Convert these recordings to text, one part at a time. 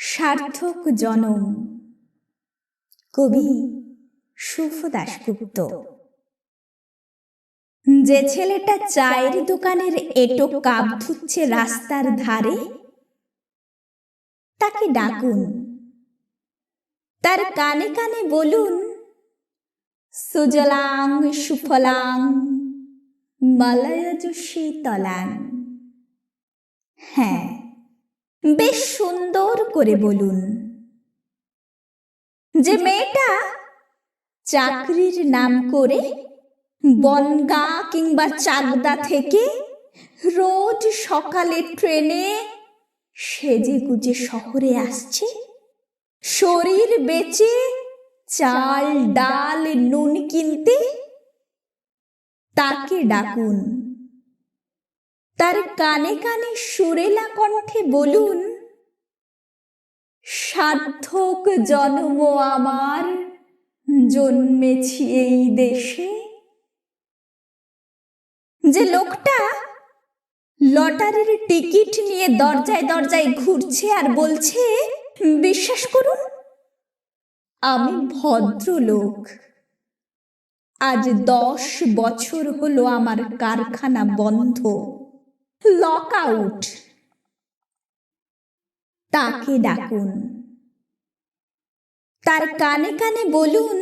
সার্থক জনম কবি সুফ দাশগুপ্ত যে ছেলেটা চায়ের দোকানের এটো কাপ ধুচ্ছে রাস্তার ধারে, তাকে ডাকুন। তার কানে কানে বলুন, সুজলাং সুফলাং মলয়জ শীতলাং হ্যাঁ বেশ সুন্দর করে বলুন। যে মেয়েটা চাকরির নাম করে বনগা কিংবা চাকদা থেকে রোজ সকালে ট্রেনে সেজে গুজে শহরে আসছে। শরীর বেচে চাল, ডাল, নুন কিনতে তাকে ডাকুন। তার কানে কানে সুরেলা কণ্ঠে বলুন সার্থক জন্ম আমার, জন্মেছি এই দেশে। যে লোকটা লটারির টিকিট নিয়ে দরজায় দরজায় ঘুরছে আর বলছে, বিশ্বাস করুন, আমি ভদ্রলোক। আজ দশ বছর হলো আমার কারখানা বন্ধ। লক আউট তাকে ডাকুন। তার কানে কানে বলুন,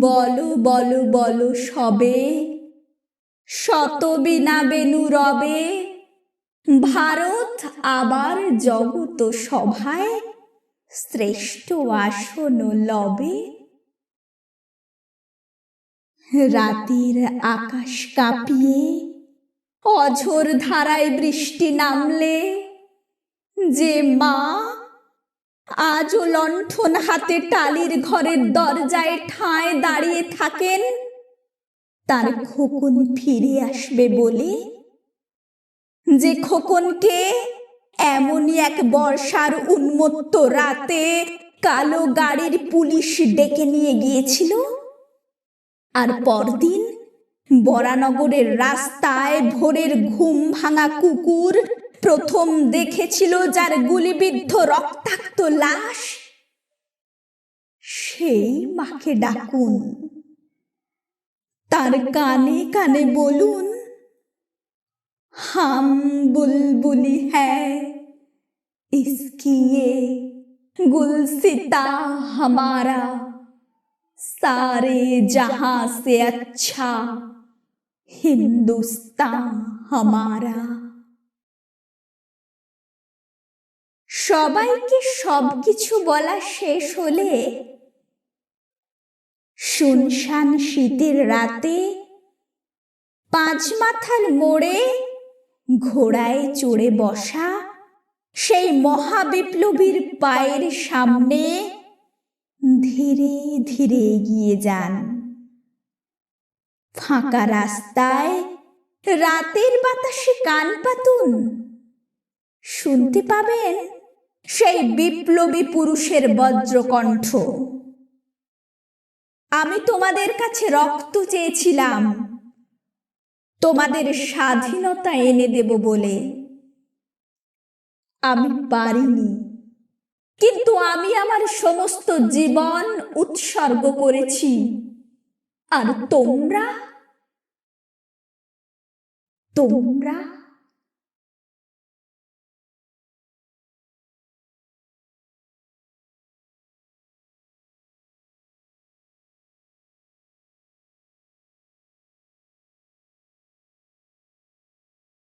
বলো বলো বলো সবে শত বিনা বেনু রবে, ভারত আবার জগত সভায় শ্রেষ্ঠ আসন লবে। রাতের আকাশ কাঁপিয়ে অঝোর ধারায় বৃষ্টি নামলে যে মা, আজও লণ্ঠন হাতে টালির ঘরের দরজায় ঠায় দাঁড়িয়ে থাকেন, তার খোকন ফিরে আসবে বলে। যে খোকনকে এমনই এক বর্ষার উন্মত্ত রাতে কালো গাড়ির পুলিশ ডেকে নিয়ে গিয়েছিল, আর পরদিন বরানগরের রাস্তায় ভোরের ঘুম ভাঙা কুকুর প্রথম দেখেছিল যার গুলিবিদ্ধ রক্তাক্ত লাশ সেই মাকে ডাকুন তার কানে কানে বলুন হাম বুলবুলি হ্যায় इसकी ये गुलसिता हमारा सारे जहां से अच्छा হিন্দুস্তান হামারা সবাইকে সবকিছু বলা শেষ হলে শুনশান শীতের রাতে পাঁচ মাথার মোড়ে ঘোড়ায় চড়ে বসা সেই মহাবিপ্লবীর পায়ের সামনে ধীরে ধীরে এগিয়ে যান। ফাঁকা রাস্তায় রাতের বাতাসে কান পাতুন শুনতে পাবেন সেই বিপ্লবী পুরুষের বজ্রকণ্ঠ। আমি তোমাদের কাছে রক্ত চেয়েছিলাম। তোমাদের স্বাধীনতা এনে দেব বলে। আমি পারিনি। কিন্তু আমি আমার সমস্ত জীবন উৎসর্গ করেছি। আর তোমরা তোমরা